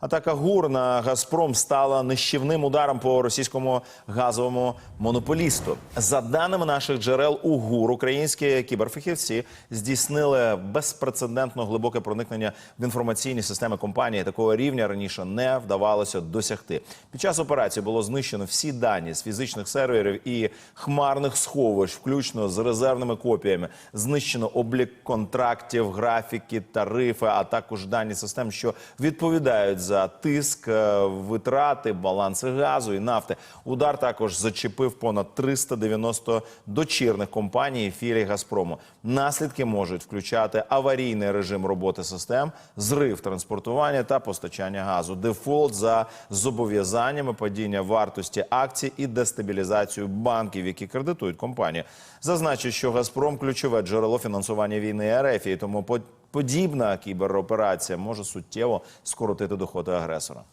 Атака ГУР на Газпром стала нищівним ударом по російському газовому монополісту. За даними наших джерел у ГУР, українські кіберфахівці здійснили безпрецедентно глибоке проникнення в інформаційні системи компанії. Такого рівня раніше не вдавалося досягти. Під час операції було знищено всі дані з фізичних серверів і хмарних сховищ, включно з резервними копіями. Знищено облік контрактів, графіки, тарифи, а також дані систем, що відповідають за тиск, е, витрати, баланси газу і нафти. Удар також зачепив понад 390 дочірних компаній філій Газпрому. Наслідки можуть включати аварійний режим роботи систем, зрив транспортування та постачання газу, дефолт за зобов'язаннями, падіння вартості акцій і дестабілізацію банків, які кредитують компанію. Зазначу, що Газпром ключове джерело фінансування війни РФ, і тому подібна кібероперація може суттєво скоротити доходи агресора.